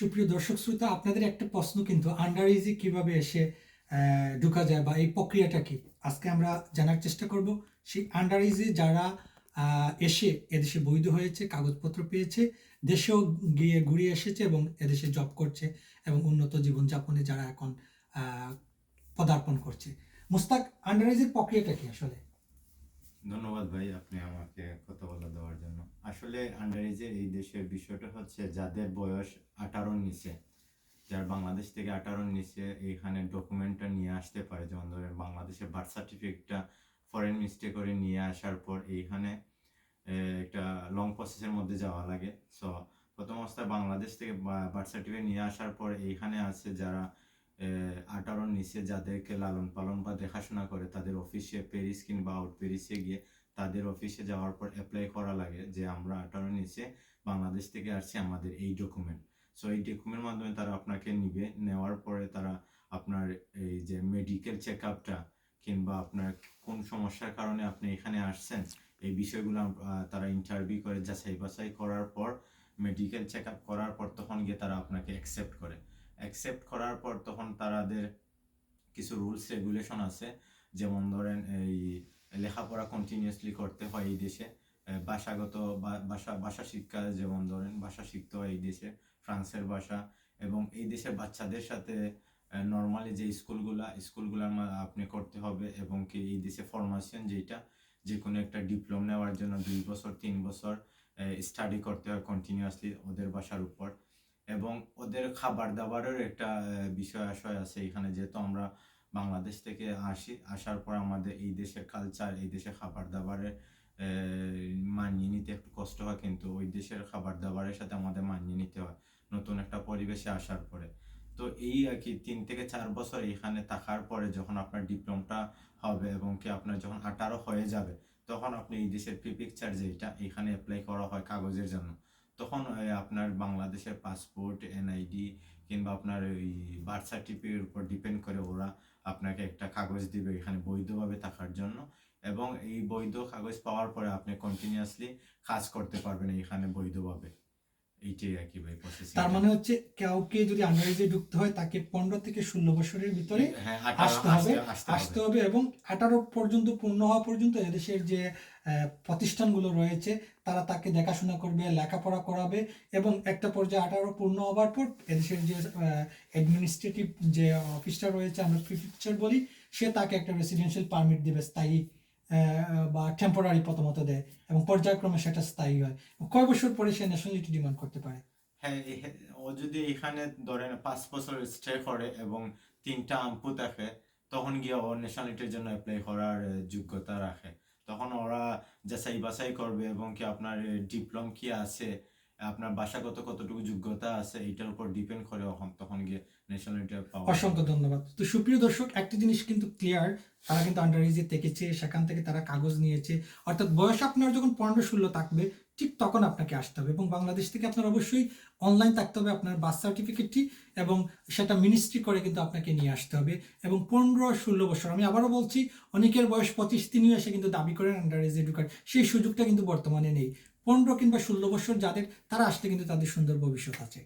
সুপ্রিয় দর্শক শ্রোতা, আপনাদের একটা প্রশ্ন কিন্তু আন্ডার এজে কীভাবে এসে ঢুকা যায় বা এই প্রক্রিয়াটা কি? আজকে আমরা জানার চেষ্টা করব। সেই আন্ডার এজে যারা এসে এদেশে বৈধ হয়েছে, কাগজপত্র পেয়েছে, দেশেও গিয়ে ঘুরে এসেছে এবং এদেশে জব করছে এবং উন্নত জীবনযাপনে যারা এখন পদার্পণ করছে। মুস্তাক আন্ডার এজের প্রক্রিয়াটা কি আসলে? ধন্যবাদ ভাই, আপনি আমাকে কথা বলা দেওয়ার জন্য। আসলে আন্ডার এজের এই দেশের বিষয়টা হচ্ছে যাদের বয়স আঠারোর নিচে, যার বাংলাদেশ থেকে আঠারোর নিচে এইখানে ডকুমেন্টটা নিয়ে আসতে পারে, যেমন ধরেন বাংলাদেশের বার্থ সার্টিফিকেটটা ফরেন মিস্টেক করে নিয়ে আসার পর এইখানে একটা লং প্রসেসের মধ্যে যাওয়া লাগে। সো প্রথম অবস্থায় বাংলাদেশ থেকে বার্থ সার্টিফিকেট নিয়ে আসার পর এইখানে আছে যারা আঠারোর নিচে যাদেরকে লালন পালন বা দেখাশোনা করে, তাদের অফিসে প্যারিস কিংবা আউট প্যারিসে গিয়ে তাদের অফিসে যাওয়ার পর অ্যাপ্লাই করা লাগে যে আমরা আঠারোর নিচে বাংলাদেশ থেকে আসছি, আমাদের এই ডকুমেন্ট সো এই ডকুমেন্টের মাধ্যমে তারা আপনাকে নিবে, নেওয়ার পরে তারা আপনার এই যে মেডিকেল চেক আপটা কিংবা আপনার কোন সমস্যার কারণে আপনি এখানে আসছেন, এই বিষয়গুলো তারা ইন্টারভিউ করে, যাচাই বাছাই করার পর মেডিকেল চেক আপ করার পর তখন গিয়ে তারা আপনাকে অ্যাকসেপ্ট করে। অ্যাকসেপ্ট করার পর তখন তাদের কিছু রুলস রেগুলেশন আছে। যেমন ধরেন এই লেখাপড়া কন্টিনিউসলি করতে হয় এই দেশে ভাষাগত ভাষা ভাষা শিক্ষা যেমন ধরেন ভাষা শিখতে হয় এই দেশে, ফ্রান্সের ভাষা এবং এই দেশের বাচ্চাদের সাথে নর্মালি যে স্কুলগুলা, স্কুলগুলার আপনি করতে হবে এবং কি এই দেশে ফরমেশন যেটা যে কোনো একটা ডিপ্লোম নেওয়ার জন্য দুই বছর, তিন বছর স্টাডি করতে হয় কন্টিনিউয়াসলি ওদের ভাষার উপর এবং ওদের খাবার দাবারের একটা বিষয় আশয় আছে এখানে যেহেতু আমরা বাংলাদেশ থেকে আসি, আসার পর আমাদের এই দেশের কালচার এই দেশের খাবার দাবারের মানিয়ে নিতে একটু কষ্ট হয়, কিন্তু ওই দেশের খাবার দাবারের সাথে আমাদের মানিয়ে নিতে হয়, নতুন একটা পরিবেশে আসার পরে। তো এই আর কি, তিন থেকে চার বছর এখানে থাকার পরে যখন আপনার ডিপ্লোমটা হবে এবং কি আপনার যখন আঠারো হয়ে যাবে, তখন আপনি এই দেশের প্রি পিকচার যেটা এখানে অ্যাপ্লাই করা হয় কাগজের জন্য। তখন আপনার বাংলাদেশের পাসপোর্ট এনআইডি কিংবা আপনার ওই বার্থ সার্টিফিকেটের উপর ডিপেন্ড করে ওরা আপনাকে একটা কাগজ দিবে এখানে বৈধভাবে থাকার জন্য এবং এই বৈধ কাগজ পাওয়ার পরে আপনি কন্টিনিউয়াসলি কাজ করতে পারবেন এখানে বৈধভাবে। এইটাই আর কি ভাই প্রসেসিং তার মানে হচ্ছে কাউকে যদি আন্ডার এজে ঢুকতে হয় তাকে পনেরো থেকে ষোলো বছরের ভিতরে হ্যাঁ আসতে হবে আসতে হবে। এবং আঠারো পর্যন্ত পূর্ণ হওয়া পর্যন্ত এদেশের যে প্রতিষ্ঠানগুলো রয়েছে তারা তাকে দেখাশোনা করবে লেখাপড়া করাবে এবং একটা পর্যায়ে আঠারো পূর্ণ হওয়ার পর এদেশের যে অ্যাডমিনিস্ট্রেটিভ যে অফিসটা রয়েছে আমরা প্রিফেকচার বলি সে তাকে একটা রেসিডেন্সিয়াল পারমিট দেবে স্থায়ী বা টেম্পোরারি প্রথমত দেয় এবং পর্যায়ক্রমে সেটা স্থায়ী হয়। কয় বছর পরে সে ন্যাশনালিটি ডিমান্ড করতে পারে? হ্যাঁ ও যদি এখানে ধরেন পাঁচ বছর স্টে করে এবং তিনটা আম্পু থাকে তখন গিয়ে ও ন্যাশনালিটির জন্য অ্যাপ্লাই করার যোগ্যতা রাখে। তখন ওরা যাচাই বাছাই করবে এবং কি আপনার ডিপ্লোম কি আছে আপনার ভাষাগত কতটুকু যোগ্যতা আছে, এটার উপর ডিপেন্ড করে তখন- গিয়ে ন্যাশনালিটি পাওয়া অসংখ্য ধন্যবাদ। তো সুপ্রিয় দর্শক, একটা জিনিস কিন্তু ক্লিয়ার তারা কিন্তু আন্ডার এজে থেকেছে, সেখান থেকে তারা কাগজ নিয়েছে, অর্থাৎ বয়স আপনার যখন পনেরো ষোলো থাকবে ঠিক তখন আপনাকে আসতে হবে এবং বাংলাদেশ থেকে আপনার অবশ্যই অনলাইন থাকতে হবে আপনার বার্থ সার্টিফিকেটটি এবং সেটা মিনিস্ট্রি করে কিন্তু আপনাকে নিয়ে আসতে হবে এবং পনেরো ষোলো বছর, আমি আবারও বলছি, অনেকের বয়স পঁচিশ তিনিও এসে কিন্তু দাবি করেন আন্ডার এজ এডুকার সেই সুযোগটা কিন্তু বর্তমানে নেই। পনেরো কিংবা ষোলো বছর যাদের, তারা আসতে কিন্তু তাদের সুন্দর ভবিষ্যৎ আছে।